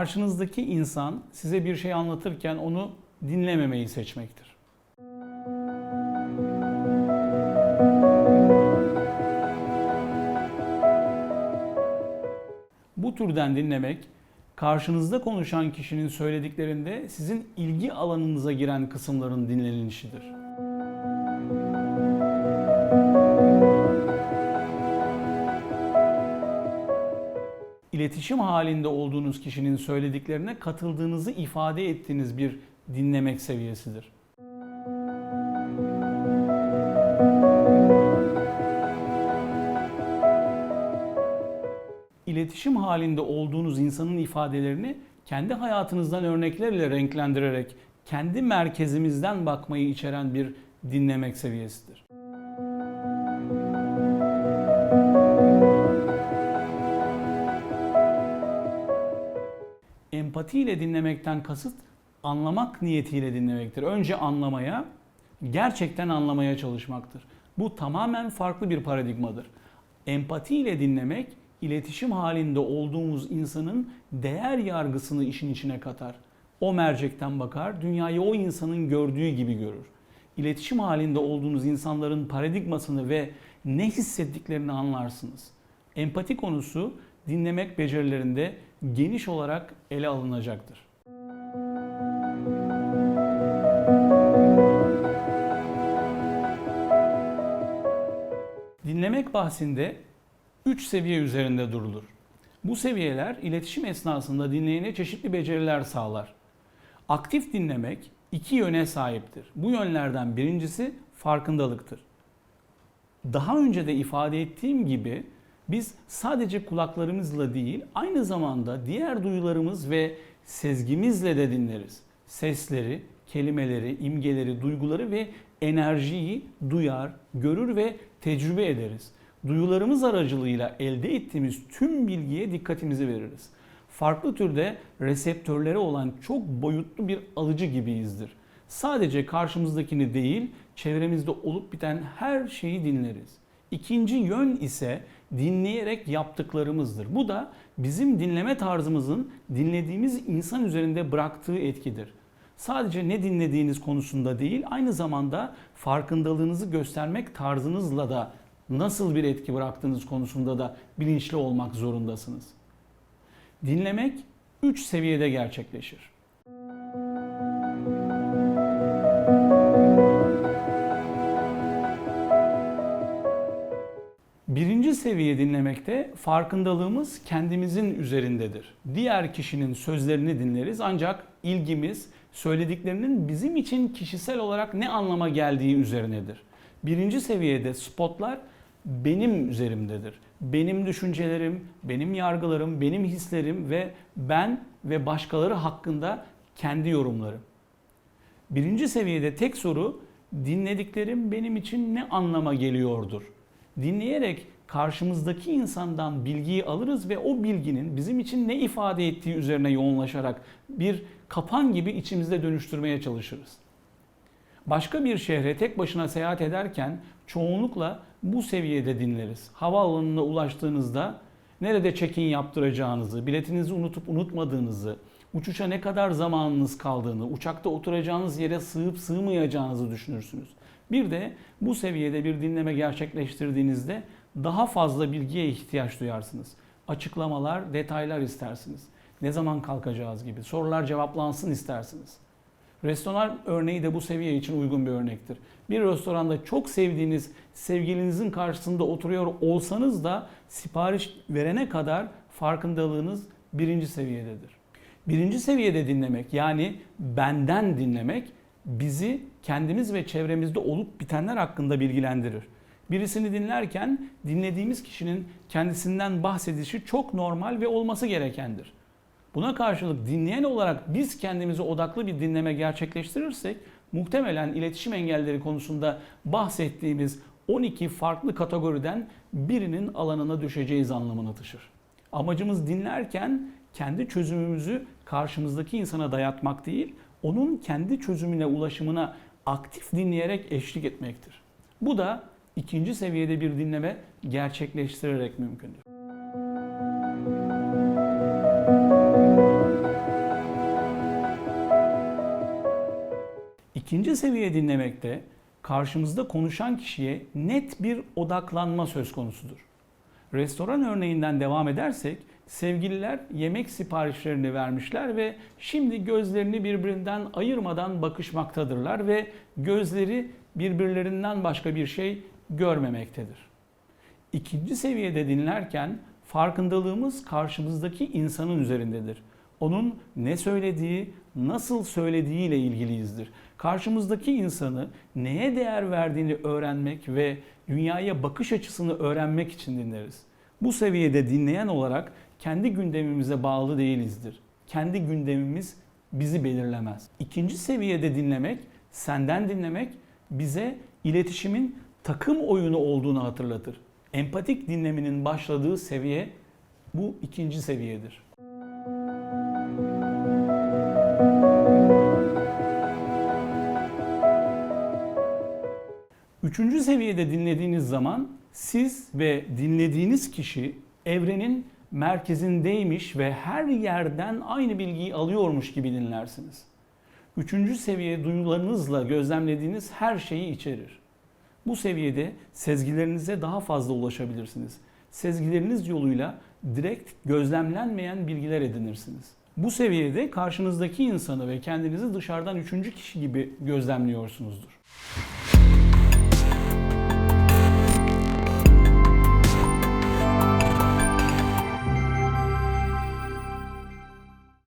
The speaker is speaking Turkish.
karşınızdaki insan size bir şey anlatırken onu dinlememeyi seçmektir. Bu türden dinlemek, karşınızda konuşan kişinin söylediklerinde sizin ilgi alanınıza giren kısımların dinlenilişidir. İletişim halinde olduğunuz kişinin söylediklerine katıldığınızı ifade ettiğiniz bir dinlemek seviyesidir. İletişim halinde olduğunuz insanın ifadelerini kendi hayatınızdan örneklerle renklendirerek kendi merkezimizden bakmayı içeren bir dinlemek seviyesidir. Empati ile dinlemekten kasıt anlamak niyetiyle dinlemektir. Önce anlamaya, gerçekten anlamaya çalışmaktır. Bu tamamen farklı bir paradigmadır. Empati ile dinlemek, iletişim halinde olduğumuz insanın değer yargısını işin içine katar. O mercekten bakar, dünyayı o insanın gördüğü gibi görür. İletişim halinde olduğunuz insanların paradigmasını ve ne hissettiklerini anlarsınız. Empati konusu dinlemek becerilerinde geniş olarak ele alınacaktır. Dinlemek bahsinde 3 seviye üzerinde durulur. Bu seviyeler iletişim esnasında dinleyene çeşitli beceriler sağlar. Aktif dinlemek iki yöne sahiptir. Bu yönlerden birincisi farkındalıktır. Daha önce de ifade ettiğim gibi biz sadece kulaklarımızla değil, aynı zamanda diğer duyularımız ve sezgimizle de dinleriz. Sesleri, kelimeleri, imgeleri, duyguları ve enerjiyi duyar, görür ve tecrübe ederiz. Duyularımız aracılığıyla elde ettiğimiz tüm bilgiye dikkatimizi veririz. Farklı türde reseptörleri olan çok boyutlu bir alıcı gibiyizdir. Sadece karşımızdakini değil, çevremizde olup biten her şeyi dinleriz. İkinci yön ise dinleyerek yaptıklarımızdır. Bu da bizim dinleme tarzımızın dinlediğimiz insan üzerinde bıraktığı etkidir. Sadece ne dinlediğiniz konusunda değil, aynı zamanda farkındalığınızı göstermek tarzınızla da nasıl bir etki bıraktığınız konusunda da bilinçli olmak zorundasınız. Dinlemek 3 seviyede gerçekleşir. Birinci seviye dinlemekte farkındalığımız kendimizin üzerindedir. Diğer kişinin sözlerini dinleriz ancak ilgimiz söylediklerinin bizim için kişisel olarak ne anlama geldiği üzerinedir. Birinci seviyede spotlar benim üzerimdedir. Benim düşüncelerim, benim yargılarım, benim hislerim ve ben ve başkaları hakkında kendi yorumlarım. Birinci seviyede tek soru dinlediklerim benim için ne anlama geliyordur. Dinleyerek karşımızdaki insandan bilgiyi alırız ve o bilginin bizim için ne ifade ettiği üzerine yoğunlaşarak bir kapan gibi içimizde dönüştürmeye çalışırız. Başka bir şehre tek başına seyahat ederken çoğunlukla bu seviyede dinleriz. Havaalanına ulaştığınızda nerede check-in yaptıracağınızı, biletinizi unutup unutmadığınızı, uçuşa ne kadar zamanınız kaldığını, uçakta oturacağınız yere sığıp sığmayacağınızı düşünürsünüz. Bir de bu seviyede bir dinleme gerçekleştirdiğinizde daha fazla bilgiye ihtiyaç duyarsınız. Açıklamalar, detaylar istersiniz. Ne zaman kalkacağız gibi sorular cevaplansın istersiniz. Restoran örneği de bu seviye için uygun bir örnektir. Bir restoranda çok sevdiğiniz sevgilinizin karşısında oturuyor olsanız da sipariş verene kadar farkındalığınız birinci seviyededir. Birinci seviyede dinlemek yani benden dinlemek bizi kendimiz ve çevremizde olup bitenler hakkında bilgilendirir. Birisini dinlerken dinlediğimiz kişinin kendisinden bahsedişi çok normal ve olması gerekendir. Buna karşılık dinleyen olarak biz kendimize odaklı bir dinleme gerçekleştirirsek muhtemelen iletişim engelleri konusunda bahsettiğimiz 12 farklı kategoriden birinin alanına düşeceğiz anlamına taşır. Amacımız dinlerken kendi çözümümüzü karşımızdaki insana dayatmak değil, onun kendi çözümüne ulaşımına aktif dinleyerek eşlik etmektir. Bu da ikinci seviyede bir dinleme gerçekleştirerek mümkündür. İkinci seviye dinlemekte karşımızda konuşan kişiye net bir odaklanma söz konusudur. Restoran örneğinden devam edersek sevgililer yemek siparişlerini vermişler ve şimdi gözlerini birbirinden ayırmadan bakışmaktadırlar ve gözleri birbirlerinden başka bir şey görmemektedir. İkinci seviyede dinlerken farkındalığımız karşımızdaki insanın üzerindedir. Onun ne söylediği, nasıl söylediği ile ilgiliyizdir. Karşımızdaki insanı neye değer verdiğini öğrenmek ve dünyaya bakış açısını öğrenmek için dinleriz. Bu seviyede dinleyen olarak kendi gündemimize bağlı değilizdir. Kendi gündemimiz bizi belirlemez. İkinci seviyede dinlemek, senden dinlemek bize iletişimin takım oyunu olduğunu hatırlatır. Empatik dinleminin başladığı seviye bu ikinci seviyedir. Üçüncü seviyede dinlediğiniz zaman siz ve dinlediğiniz kişi evrenin merkezindeymiş ve her yerden aynı bilgiyi alıyormuş gibi dinlersiniz. Üçüncü seviye duyularınızla gözlemlediğiniz her şeyi içerir. Bu seviyede sezgilerinize daha fazla ulaşabilirsiniz. Sezgileriniz yoluyla direkt gözlemlenmeyen bilgiler edinirsiniz. Bu seviyede karşınızdaki insanı ve kendinizi dışarıdan üçüncü kişi gibi gözlemliyorsunuzdur.